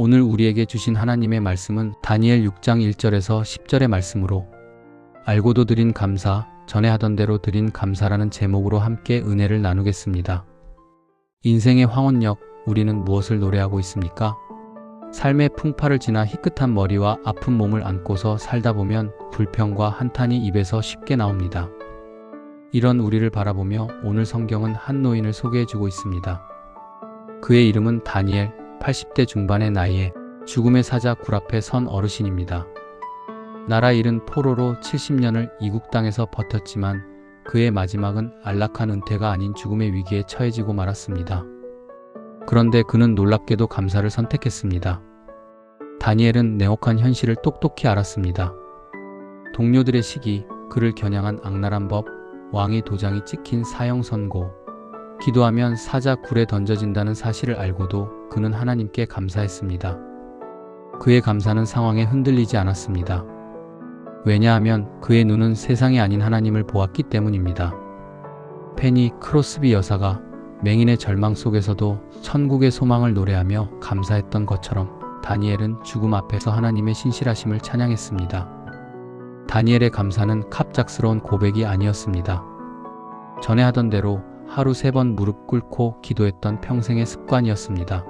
오늘 우리에게 주신 하나님의 말씀은 다니엘 6장 1절에서 10절의 말씀으로 알고도 드린 감사, 전에 하던 대로 드린 감사라는 제목으로 함께 은혜를 나누겠습니다. 인생의 황혼역, 우리는 무엇을 노래하고 있습니까? 삶의 풍파를 지나 희끗한 머리와 아픈 몸을 안고서 살다 보면 불평과 한탄이 입에서 쉽게 나옵니다. 이런 우리를 바라보며 오늘 성경은 한 노인을 소개해주고 있습니다. 그의 이름은 다니엘, 80대 중반의 나이에 죽음의 사자 굴 앞에 선 어르신입니다. 나라 잃은 포로로 70년을 이국 땅에서 버텼지만 그의 마지막은 안락한 은퇴가 아닌 죽음의 위기에 처해지고 말았습니다. 그런데 그는 놀랍게도 감사를 선택했습니다. 다니엘은 냉혹한 현실을 똑똑히 알았습니다. 동료들의 시기, 그를 겨냥한 악랄한 법, 왕의 도장이 찍힌 사형 선고, 기도하면 사자 굴에 던져진다는 사실을 알고도 그는 하나님께 감사했습니다. 그의 감사는 상황에 흔들리지 않았습니다. 왜냐하면 그의 눈은 세상이 아닌 하나님을 보았기 때문입니다. 페니 크로스비 여사가 맹인의 절망 속에서도 천국의 소망을 노래하며 감사했던 것처럼 다니엘은 죽음 앞에서 하나님의 신실하심을 찬양했습니다. 다니엘의 감사는 갑작스러운 고백이 아니었습니다. 전에 하던 대로 하루 세 번 무릎 꿇고 기도했던 평생의 습관이었습니다.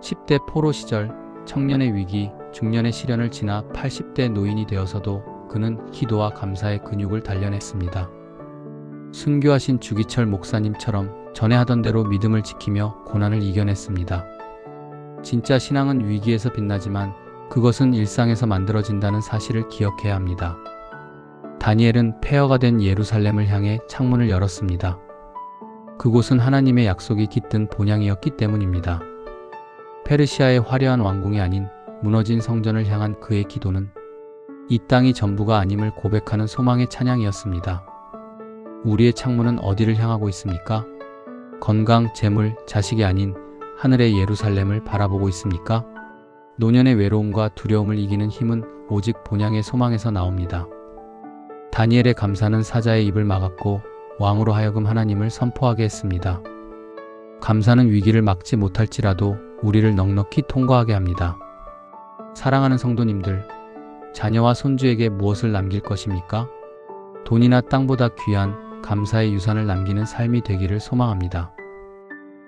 10대 포로 시절, 청년의 위기, 중년의 시련을 지나 80대 노인이 되어서도 그는 기도와 감사의 근육을 단련했습니다. 순교하신 주기철 목사님처럼 전에 하던 대로 믿음을 지키며 고난을 이겨냈습니다. 진짜 신앙은 위기에서 빛나지만 그것은 일상에서 만들어진다는 사실을 기억해야 합니다. 다니엘은 폐허가 된 예루살렘을 향해 창문을 열었습니다. 그곳은 하나님의 약속이 깃든 본향이었기 때문입니다. 페르시아의 화려한 왕궁이 아닌 무너진 성전을 향한 그의 기도는 이 땅이 전부가 아님을 고백하는 소망의 찬양이었습니다. 우리의 창문은 어디를 향하고 있습니까? 건강, 재물, 자식이 아닌 하늘의 예루살렘을 바라보고 있습니까? 노년의 외로움과 두려움을 이기는 힘은 오직 본향의 소망에서 나옵니다. 다니엘의 감사는 사자의 입을 막았고 왕으로 하여금 하나님을 선포하게 했습니다. 감사는 위기를 막지 못할지라도 우리를 넉넉히 통과하게 합니다. 사랑하는 성도님들, 자녀와 손주에게 무엇을 남길 것입니까? 돈이나 땅보다 귀한 감사의 유산을 남기는 삶이 되기를 소망합니다.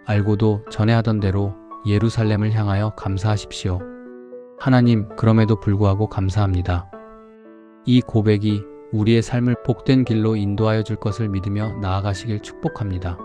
알고도 전에 하던 대로 예루살렘을 향하여 감사하십시오. 하나님, 그럼에도 불구하고 감사합니다. 이 고백이 우리의 삶을 복된 길로 인도하여 줄 것을 믿으며 나아가시길 축복합니다.